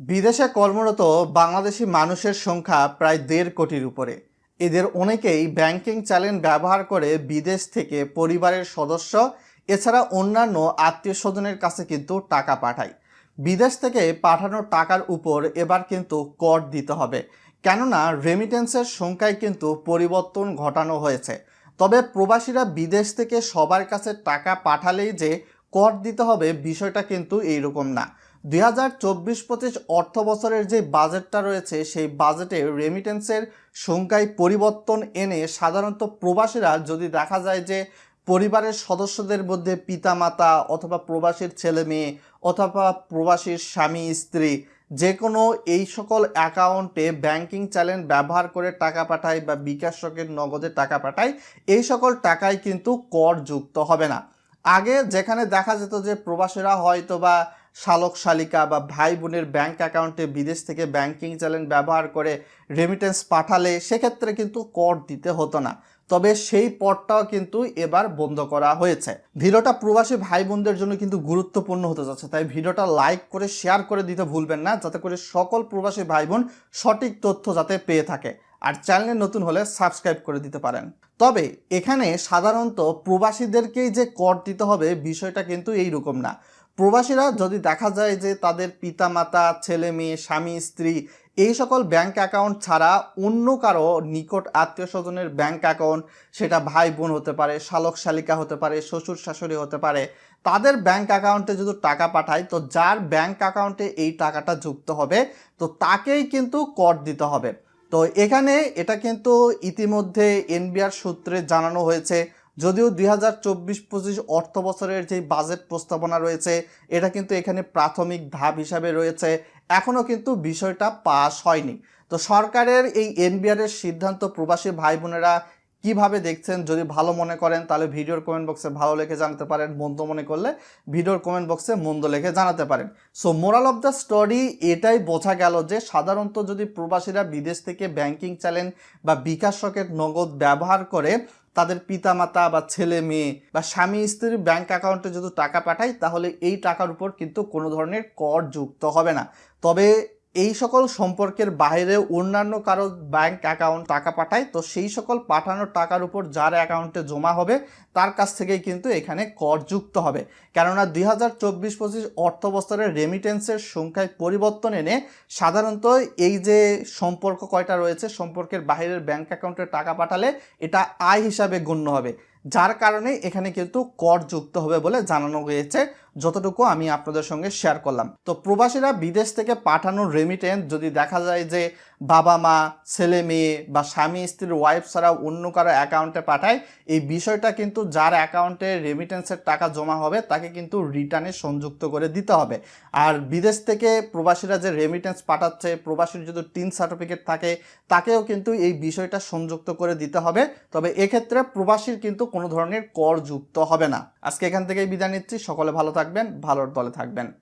বিদেশে কর্মরত বাংলাদেশি মানুষের সংখ্যা প্রায় দেড় কোটির উপরে। এদের অনেকেই ব্যাংকিং চ্যালেঞ্জ ব্যবহার করে বিদেশ থেকে পরিবারের সদস্য, এছাড়া অন্যান্য আত্মীয় স্বজনের কাছে কিন্তু টাকা পাঠায়। বিদেশ থেকে পাঠানো টাকার উপর এবার কিন্তু কর দিতে হবে। কেননা রেমিটেন্সের সংখ্যায় কিন্তু পরিবর্তন ঘটানো হয়েছে। তবে প্রবাসীরা বিদেশ থেকে সবার কাছে টাকা পাঠালেই যে কর দিতে হবে বিষয়টা কিন্তু এইরকম না। দুই হাজার চব্বিশ পঁচিশ অর্থ বছরের যে বাজেটটা রয়েছে, সেই বাজেটে রেমিটেন্সের সংখ্যায় পরিবর্তন এনে সাধারণত প্রবাসীরা যদি দেখা যায় যে পরিবারের সদস্যদের মধ্যে পিতামাতা অথবা প্রবাসীর ছেলে মেয়ে অথবা প্রবাসীর স্বামী, স্ত্রী যে কোনো এই সকল অ্যাকাউন্টে ব্যাংকিং চ্যালেঞ্জ ব্যবহার করে টাকা পাঠায় বা বিকাশ শকের নগদে টাকা পাঠায়, এই সকল টাকায় কিন্তু কর যুক্ত হবে না। আগে যেখানে দেখা যেত যে প্রবাসীরা হয়তো বা শালক শালিকা বা ভাই বোনের ব্যাংক অ্যাকাউন্টে বিদেশ থেকে ব্যাংকিং চ্যালেঞ্জ ব্যবহার করে রেমিটেন্স পাঠালে সেক্ষেত্রে কিন্তু কর দিতে হতো না। তবে সেই পদটাও কিন্তু এবার বন্ধ করা হয়েছে। ভিডিওটা প্রবাসী ভাই বোনদের জন্য কিন্তু গুরুত্বপূর্ণ হতে যাচ্ছে, তাই ভিডিওটা লাইক করে, শেয়ার করে দিতে ভুলবেন না, যাতে করে সকল প্রবাসী ভাই বোন সঠিক তথ্য যাতে পেয়ে থাকে। আর চ্যানেলে নতুন হলে সাবস্ক্রাইব করে দিতে পারেন। তবে এখানে সাধারণত প্রবাসীদেরকেই যে কর দিতে হবে বিষয়টা কিন্তু এইরকম না। প্রবাসীরা যদি দেখা যায় যে তাদের পিতামাতা, ছেলে মেয়ে, স্বামী, স্ত্রী এই সকল ব্যাংক অ্যাকাউন্ট ছাড়া অন্য কারও নিকট আত্মীয় স্বজনের ব্যাংক অ্যাকাউন্ট, সেটা ভাই বোন হতে পারে, শালক শালিকা হতে পারে, শ্বশুর শাশুড়ি হতে পারে, তাদের ব্যাংক অ্যাকাউন্টে যদি টাকা পাঠায়, তো যার ব্যাংক অ্যাকাউন্টে এই টাকাটা যুক্ত হবে, তো তাকেই কিন্তু কর দিতে হবে। তো এখানে এটা কিন্তু ইতিমধ্যে এনবিআর সূত্রে জানানো হয়েছে। যদিও দুই হাজার চব্বিশ পঁচিশ অর্থ বছরের যে বাজেট প্রস্তাবনা রয়েছে, এটা কিন্তু এখানে প্রাথমিক ধাপ হিসাবে রয়েছে। এখনও কিন্তু বিষয়টা পাস হয়নি। তো সরকারের এই এনবিআরের সিদ্ধান্ত প্রবাসী ভাই বোনেরা কীভাবে দেখছেন, যদি ভালো মনে করেন, তাহলে ভিডিওর কমেন্ট বক্সে ভালো লিখে জানাতে পারেন, মন্দ মনে করলে ভিডিওর কমেন্ট বক্সে মন্দ লিখে জানাতে পারেন। So moral of the story এটাই বোঝা গেল যে, সাধারণত যদি প্রবাসীরা বিদেশ থেকে ব্যাংকিং চ্যালেঞ্জ বা বিকাশ নগদ ব্যবহার করে তাদের পিতা মাতা বা ছেলে মেয়ে বা স্বামী স্ত্রীর ব্যাংক অ্যাকাউন্টে যদি টাকা পাঠায় তাহলে এই টাকার উপর কিন্তু কোনো ধরনের কর যুক্ত হবে না। তবে এই সকল সম্পর্কের বাইরে অন্যান্য কারও ব্যাংক অ্যাকাউন্ট টাকা পাঠায়, তো সেই সকল পাঠানো টাকার উপর যার অ্যাকাউন্টে জমা হবে, তার কাছ থেকেই কিন্তু এখানে কর যুক্ত হবে। কেননা দুই হাজার চব্বিশ পঁচিশ অর্থ বছরের রেমিটেন্সের সংখ্যায় পরিবর্তন এনে সাধারণত এই যে সম্পর্ক কয়টা রয়েছে, সম্পর্কের বাইরের ব্যাংক অ্যাকাউন্টে টাকা পাঠালে এটা আয় হিসাবে গণ্য হবে। যার কারণে এখানে কিন্তু কর যুক্ত হবে বলে জানানো হয়েছে। যতটুকু আমি আপনাদের সঙ্গে শেয়ার করলাম। তো প্রবাসীরা বিদেশ থেকে পাঠানো রেমিটেন্স যদি দেখা যায় যে বাবা মা, ছেলে মেয়ে বা স্বামী, স্ত্রীর ওয়াইফ ছাড়া অন্য কারও অ্যাকাউন্টে পাঠায়, এই বিষয়টা কিন্তু যার অ্যাকাউন্টে রেমিটেন্সের টাকা জমা হবে, তাকে কিন্তু রিটার্নে সংযুক্ত করে দিতে হবে। আর বিদেশ থেকে প্রবাসীরা যে রেমিটেন্স পাঠাচ্ছে, প্রবাসীর যদি টিন সার্টিফিকেট থাকে, তাকেও কিন্তু এই বিষয়টা সংযুক্ত করে দিতে হবে। তবে এক্ষেত্রে প্রবাসীর কিন্তু কোনো ধরনের কর যুক্ত হবে না। আজকে এখান থেকেই বিদায় নিচ্ছি। সকলে ভালো থাকবেন ভালোর দলে থাকবেন।